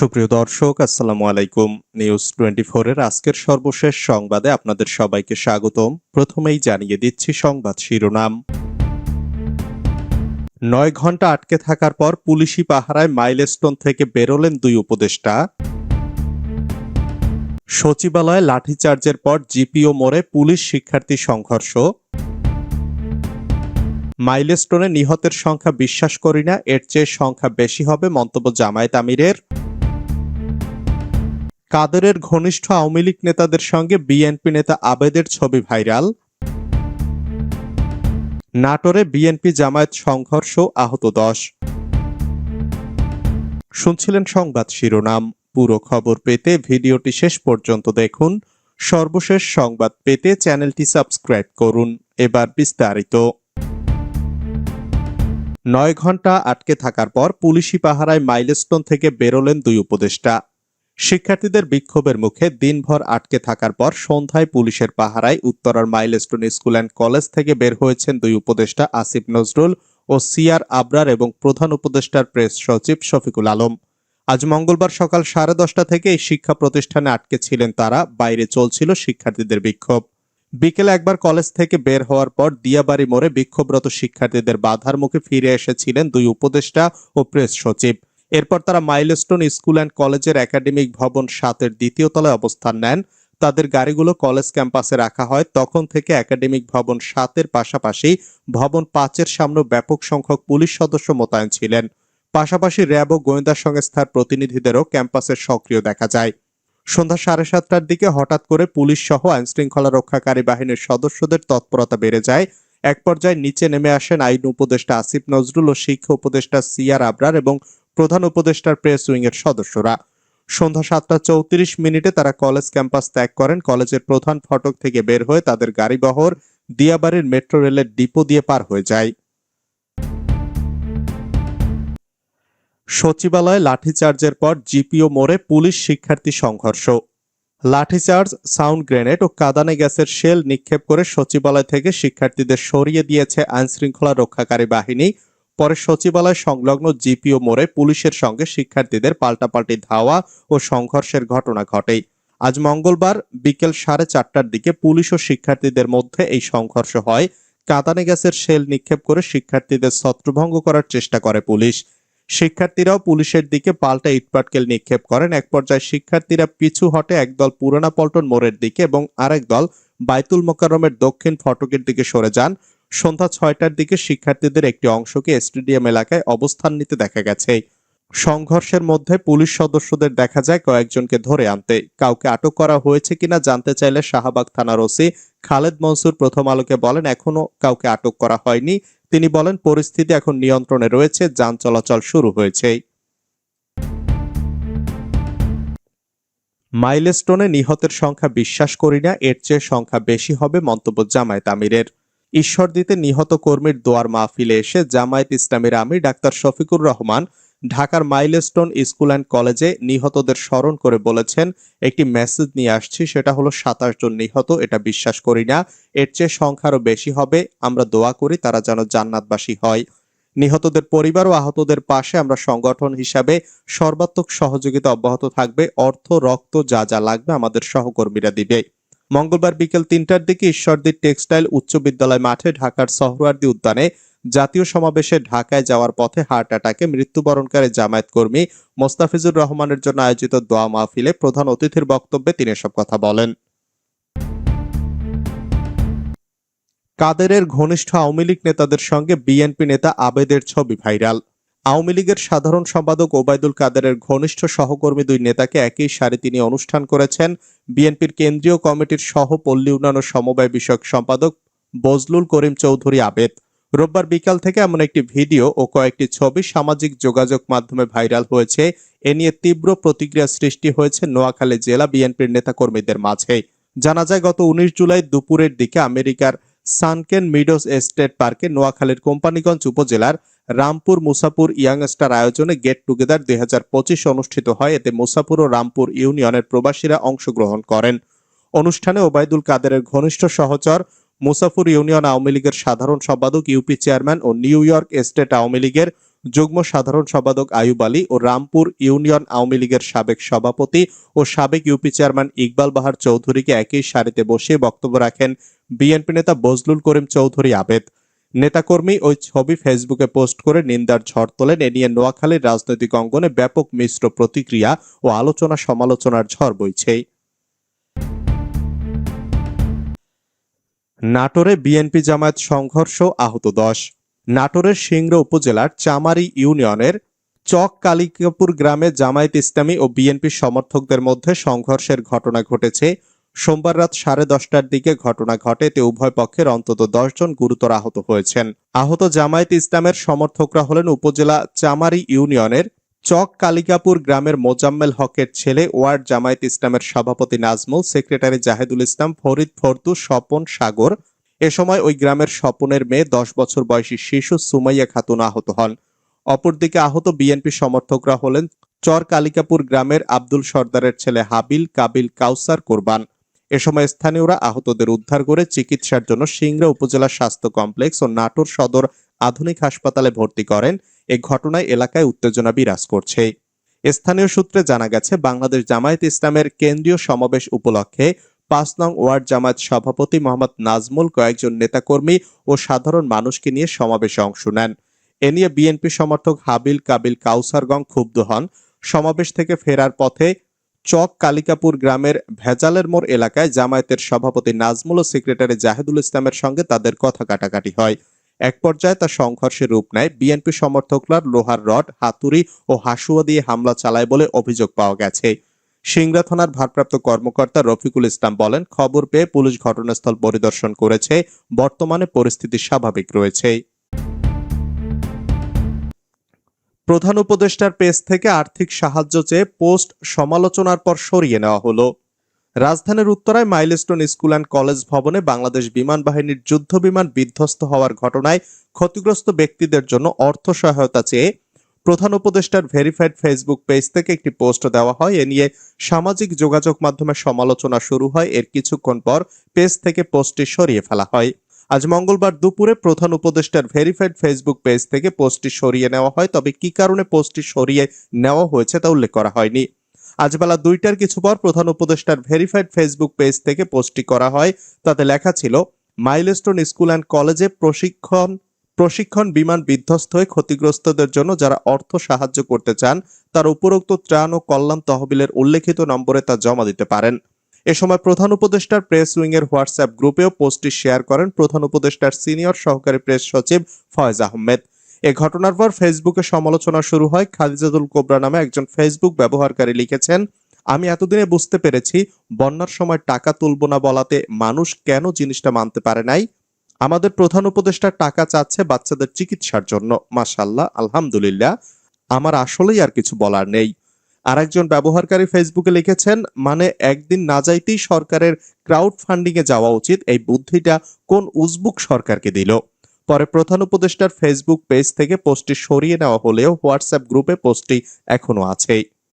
সুপ্রিয় দর্শক, আসসালামু আলাইকুম। নিউজ টোয়েন্টি এর আজকের সর্বশেষ সংবাদে আপনাদের সবাইকে স্বাগতম। প্রথমেই জানিয়ে দিচ্ছি সংবাদ শিরোনাম। নয় ঘণ্টা আটকে থাকার পর পুলিশি পাহারায় মাইলস্টোন থেকে বেরোলেন দুই উপদেষ্টা। সচিবালয়ে লাঠিচার্জের পর জিপিও মোড়ে পুলিশ শিক্ষার্থী সংঘর্ষ। মাইলস্টোনে নিহতের সংখ্যা বিশ্বাস করি না, এর চেয়ে সংখ্যা বেশি হবে মন্তব্য জামায়াত আমিরের। কাদেরের ঘনিষ্ঠ আওয়ামী লীগ নেতাদের সঙ্গে বিএনপি নেতা আবেদের ছবি ভাইরাল। নাটোরে বিএনপি জামায়াত সংঘর্ষ আহত দশ। শুনছিলেন সংবাদ শিরোনাম। পুরো খবর পেতে ভিডিওটি শেষ পর্যন্ত দেখুন। সর্বশেষ সংবাদ পেতে চ্যানেলটি সাবস্ক্রাইব করুন। এবার বিস্তারিত। নয় ঘণ্টা আটকে থাকার পর পুলিশি পাহারায় মাইলস্টোন থেকে বেরোলেন দুই উপদেষ্টা। শিক্ষার্থীদের বিক্ষোভের মুখে দিনভর আটকে থাকার পর সন্ধ্যায় পুলিশের পাহারায় উত্তরার মাইলস্টোন স্কুল অ্যান্ড কলেজ থেকে বের হয়েছেন দুই উপদেষ্টা আসিফ নজরুল ও সিআর আবরার এবং প্রধান উপদেষ্টার প্রেস সচিব শফিকুল আলম। আজ মঙ্গলবার সকাল সাড়ে দশটা থেকে এই শিক্ষা প্রতিষ্ঠানে আটকে ছিলেন তারা, বাইরে চলছিল শিক্ষার্থীদের বিক্ষোভ। বিকেলে একবার কলেজ থেকে বের হওয়ার পর দিয়াবাড়ি মোড়ে বিক্ষোভরত শিক্ষার্থীদের বাধার মুখে ফিরে এসেছিলেন দুই উপদেষ্টা ও প্রেস সচিব। এরপর তারা মাইলস্টোন স্কুল অ্যান্ড কলেজের একাডেমিক ভবন সাতের দ্বিতীয় তলায় অবস্থান নেন। তাদের গাড়িগুলো কলেজ ক্যাম্পাসে রাখা হয়। তখন থেকে একাডেমিক ভবন সাতের পাশাপাশি ভবন পাঁচের সামনে ব্যাপক সংখ্যক পুলিশ সদস্য মোতায়েন ছিলেন। পাশাপাশি র্যাব ও গোয়েন্দা সংস্থার প্রতিনিধিদেরও ক্যাম্পাসে সক্রিয় দেখা যায়। সন্ধ্যা সাড়ে সাতটার দিকে হঠাৎ করে পুলিশ সহ আইনশৃঙ্খলা রক্ষাকারী বাহিনীর সদস্যদের তৎপরতা বেড়ে যায়। এক পর্যায়ে নিচে নেমে আসেন আইন উপদেষ্টা আসিফ নজরুল ও শিক্ষা উপদেষ্টা সিয়ার আবরার এবং প্রধান উপদেষ্টার প্রেস উইং এর সদস্যরা। সন্ধ্যা সাতটা চৌত্রিশ মিনিটে তারা কলেজ ক্যাম্পাস ত্যাগ করেন। কলেজের প্রধান ফটক থেকে বের হয়ে তাদের গাড়িবহর দিয়াবাড়ির মেট্রো রেলের ডিপো দিয়ে পার হয়ে যায়। সচিবালয়ে লাঠিচার্জের পর জিপিও মোড়ে পুলিশ শিক্ষার্থী সংঘর্ষ। লাঠিচার্জ, সাউন্ড গ্রেনেড ও কাদানে গ্যাসের শেল নিক্ষেপ করে সচিবালয় থেকে শিক্ষার্থীদের সরিয়ে দিয়েছে আইনশৃঙ্খলা রক্ষাকারী বাহিনী। পরে সচিবালয় সংলগ্ন জিপিও মোড়ে পুলিশের সঙ্গে শিক্ষার্থীদের পাল্টাপাল্টি ধাওয়া ও সংঘর্ষের ঘটনা ঘটে। আজ মঙ্গলবার বিকেল সাড়ে চারটার দিকে পুলিশ ও শিক্ষার্থীদের মধ্যে এই সংঘর্ষ হয়। কাঁদানে গ্যাসের শেল নিক্ষেপ করে শিক্ষার্থীদের ছত্রভঙ্গ করার চেষ্টা করে পুলিশ। শিক্ষার্থীরাও পুলিশের দিকে পাল্টা ইটপাটকেল নিক্ষেপ করেন। এক পর্যায়ে শিক্ষার্থীরা পিছু হটে একদল পুরানা পল্টন মোড়ের দিকে এবং আরেক দল বাইতুল মোকাররমের দক্ষিণ ফটকের দিকে সরে যান। সন্ধ্যা ছয়টার দিকে শিক্ষার্থীদের একটি অংশকে স্টেডিয়াম এলাকায় অবস্থান নিতে দেখা গেছে। সংঘর্ষের মধ্যে পুলিশ সদস্যদের দেখা যায় কয়েকজনকে ধরে আনতে। কাউকে আটক করা হয়েছে কিনা জানতে চাইলে শাহবাগ থানার ওসি খালেদ মনসুর প্রথম আলোকে বলেন, এখনও কাউকে আটক করা হয়নি। তিনি বলেন, পরিস্থিতি এখন নিয়ন্ত্রণে রয়েছে, যান চলাচল শুরু হয়েছে। মাইলস্টোনে নিহতের সংখ্যা বিশ্বাস করি না, এর চেয়ে সংখ্যা বেশি হবে মন্তব্য জামায়াত আমিরের। ঈশ্বরদীতে নিহত কর্মীর দোয়ার মাহফিলে এসে জামায়াত ইসলামীর আমি ডাক্তার শফিকুর রহমান ঢাকার মাইলস্টোন স্কুল অ্যান্ড কলেজে নিহতদের স্মরণ করে বলেছেন, একটি মেসেজ নিয়ে আসছি, সেটা হলো সাতাশ জন নিহত, এটা বিশ্বাস করি না। এর চেয়ে সংখ্যারও বেশি হবে, আমরা দোয়া করি তারা যেন জান্নাতবাসী হয়। নিহতদের পরিবার ও আহতদের পাশে আমরা সংগঠন হিসাবে সর্বাত্মক সহযোগিতা অব্যাহত থাকবে, অর্থ, রক্ত যা যা লাগবে আমাদের সহকর্মীরা দিবে। মঙ্গলবার বিকেল তিনটার দিকে ঈশ্বরদীর টেক্সটাইল উচ্চ বিদ্যালয় মাঠে ঢাকার সহরার্দি উদ্যানে জাতীয় সমাবেশে ঢাকায় যাওয়ার পথে হার্ট অ্যাটাকে মৃত্যুবরণকারী জামায়াত কর্মী মোস্তাফিজুর রহমানের জন্য আয়োজিত দোয়া মাহফিলে প্রধান অতিথির বক্তব্যে তিনি এসব কথা বলেন। কাদেরের ঘনিষ্ঠ আওয়ামী লীগ নেতাদের সঙ্গে বিএনপি নেতা আবেদের ছবি ভাইরাল। আওয়ামী লীগের সাধারণ সম্পাদক ওবায়দুল কাদেরের ঘনিষ্ঠ সহকর্মী দুই নেতাকে একই সারি তিনি অনুষ্ঠান করেছেন। বিএনপির কেন্দ্রীয় কমিটির সহ পল্লী উন্নয়ন সমবায় বিষয়ক সম্পাদক বজলুল করিম চৌধুরী আবেদ। রোববার বিকাল থেকে এমন একটি ভিডিও ও কয়েকটি ছবি সামাজিক যোগাযোগ মাধ্যমে ভাইরাল হয়েছে। এ নিয়ে তীব্র প্রতিক্রিয়া সৃষ্টি হয়েছে নোয়াখালী জেলা বিএনপির নেতাকর্মীদের মাঝে। জানা যায়, গত উনিশ জুলাই দুপুরের দিকে আমেরিকার সানকেন মিডোস এস্টেট পার্কে নোয়াখালীর কোম্পানিগঞ্জ উপজেলার রামপুর মুসাপুর ইয়াংস্টার আয়োজনে গেট টুগেদার দুই হাজার পঁচিশ অনুষ্ঠিত হয়। এতে মুসাপুর ও রামপুর ইউনিয়নের প্রবাসীরা অংশগ্রহণ করেন। অনুষ্ঠানে ওবায়দুল কাদেরের ঘনিষ্ঠ সহচর মুসাফুর ইউনিয়ন আওয়ামী লীগের সাধারণ সম্পাদক, ইউপি চেয়ারম্যান ও নিউ ইয়র্ক স্টেট আওয়ামী লীগের যুগ্ম সাধারণ সম্পাদক আয়ুব আলী ও রামপুর ইউনিয়ন আওয়ামী লীগের সাবেক সভাপতি ও সাবেক ইউপি চেয়ারম্যান ইকবাল বাহার চৌধুরীকে একই সারিতে বসিয়ে বক্তব্য রাখেন বিএনপি নেতা বজলুল করিম চৌধুরী আবেদ। নেতাকর্মী ওই ছবি ফেসবুকে পোস্ট করে নিন্দার ঝড় তোলেন এ নিয়ে নোয়াখালীর রাজনৈতিক অঙ্গনে ব্যাপক মিশ্র প্রতিক্রিয়া ও আলোচনা সমালোচনার ঝড় বইছে। নাটোরে বিএনপি জামায়াত সংঘর্ষ আহত দশ। নাটোরের সিংড়া উপজেলার চামারি ইউনিয়নের চক কালিকাপুর গ্রামে জামায়াত ইসলামী ও বিএনপি সমর্থকদের মধ্যে সংঘর্ষের ঘটনা ঘটেছে সোমবার রাত সাড়ে দশটার দিকে ঘটনা ঘটে, তে উভয় পক্ষের অন্তত জন গুরুতর আহত হয়েছেন। আহত জামায়াত ইসলামের সমর্থকরা হলেন উপজেলা চামারি ইউনিয়নের চক কালিকাপুর গ্রামের মোজাম্মেল হকের ছেলে, ওয়ার্ড জামায়াত ইসলামের সভাপতি নাজমুল, সেক্রেটারি জাহেদুল ইসলাম, ফরিদ ফরতু স্বপন সাগর। এ সময় ওই গ্রামের স্বপনের মেয়ে, দশ বছর বয়সী শিশু সুমাইয়া খাতুন আহত হন। অপরদিকে আহত বিএনপি সমর্থকরা হলেন চর কালিকাপুর গ্রামের আব্দুল সর্দারের ছেলে হাবিল কাবিল কাউসার কোরবান। এ সময় স্থানীয়রা আহতদের উদ্ধার করে চিকিৎসার জন্য সিংড়া উপজেলা স্বাস্থ্য কমপ্লেক্স ও নাটোর সদর আধুনিক হাসপাতালে ভর্তি করেন। এ ঘটনায় এলাকায় উত্তেজনা বিরাজ করছে। স্থানীয় সূত্রে জানা গেছে, বাংলাদেশ জামায়াত ইসলামের কেন্দ্রীয় সমাবেশ উপলক্ষে পাঁচ নং ওয়ার্ড জামায়াত সভাপতি মোহাম্মদ নাজমুল কয়েকজন নেতাকর্মী ও সাধারণ মানুষকে নিয়ে সমাবেশে অংশ নেন। এ নিয়ে বিএনপি সমর্থক হাবিল কাবিল কাউসারগং ক্ষুব্ধ হন। সমাবেশ থেকে ফেরার পথে চক কালিকাপুর গ্রামের ভেজালের মোড় এলাকায় জামায়াতের সভাপতি নাজমুল ও সেক্রেটারি জাহেদুল ইসলামের সঙ্গে তাদের কথা কাটাকাটি হয়। এক পর্যায়ে তা সংঘর্ষে রূপ নেয়। বিএনপি সমর্থকরা লোহার রড, হাতুড়ি ও হাসুয়া দিয়ে হামলা চালায় বলে অভিযোগ পাওয়া গেছে। সিংড়া থানার ভারপ্রাপ্ত কর্মকর্তা রফিকুল ইসলাম বলেন, খবর পেয়ে পুলিশ ঘটনাস্থল পরিদর্শন করেছে। বর্তমানে পরিস্থিতি স্বাভাবিক রয়েছে। প্রধান উপদেষ্টার পেজ থেকে আর্থিক সাহায্য চেয়ে পোস্ট সমালোচনার পর সরিয়ে নেওয়া হলো। রাজধানীর উত্তরায় মাইলস্টোন স্কুল অ্যান্ড কলেজ ভবনে বাংলাদেশ বিমান বাহিনীর যুদ্ধ বিমান বিধ্বস্ত হওয়ার ঘটনায় ক্ষতিগ্রস্ত ব্যক্তিদের জন্য অর্থ সহায়তা চেয়ে প্রধান উপদেষ্টার ভেরিফাইড ফেসবুক পেজ থেকে একটি পোস্ট দেওয়া হয়। এ নিয়ে সামাজিক যোগাযোগ মাধ্যমে সমালোচনা শুরু হয়। এর কিছুক্ষণ পর পেজ থেকে পোস্টটি সরিয়ে ফেলা হয়। আজ মঙ্গলবার দুপুরে প্রধান উপদেষ্টার ভেরিফাইড ফেসবুক পেজ থেকে পোস্টটি সরিয়ে নেওয়া হয়, তবে কি কারণে পোস্টটি সরিয়ে নেওয়া হয়েছে তা উল্লেখ করা হয়নি। আজ বেলা দুইটার কিছু পর প্রধান উপদেষ্টার ভেরিফাইড ফেসবুক পেজ থেকে পোস্টটি করা হয়। তাতে লেখা ছিল, মাইলস্টোন স্কুল অ্যান্ড কলেজে প্রশিক্ষণ প্রশিক্ষণ বিমান বিধ্বস্ত হয়ে ক্ষতিগ্রস্তদের জন্য যারা অর্থ সাহায্য করতে চান, তার উপরোক্ত ত্রাণ ও কল্যাণ তহবিলের উল্লেখিত নম্বরে তা জমা দিতে পারেন। এ সময় প্রধান উপদেষ্টার প্রেস উইং এর হোয়াটসঅ্যাপ গ্রুপেও পোস্টটি শেয়ার করেন প্রধান উপদেষ্টার সিনিয়র সহকারী প্রেস সচিব ফয়েজ আহমেদ। এ ঘটনার পর ফেসবুকে সমালোচনা শুরু হয়। খালিজাদুল কোবরা নামে একজন ফেসবুক ব্যবহারকারী লিখেছেন, আমি এতদিনে বুঝতে পেরেছি বন্যার সময় টাকা তুলব না বলাতে মানুষ কেন জিনিসটা মানতে পারে নাই। আমাদের প্রধান উপদেষ্টা টাকা চাচ্ছে বাচ্চাদের চিকিৎসার জন্য। মাসাল্লাহ আলহামদুলিল্লাহ। আমার আসলেই আর কিছু বলার নেই। আরেকজন ব্যবহারকারী ফেসবুকে লিখেছেন মানে একদিন না যাইতেই সরকারের ক্রাউড ফান্ডিং এ যাওয়া উচিত। এই বুদ্ধিটা কোন উজবুক সরকারকে দিল? পরে প্রধান উপদেষ্টার ফেসবুক পেজ থেকে পোস্টটি সরিয়ে নেওয়া হলেও হোয়াটসঅ্যাপ গ্রুপে পোস্টটি এখনও আছেই।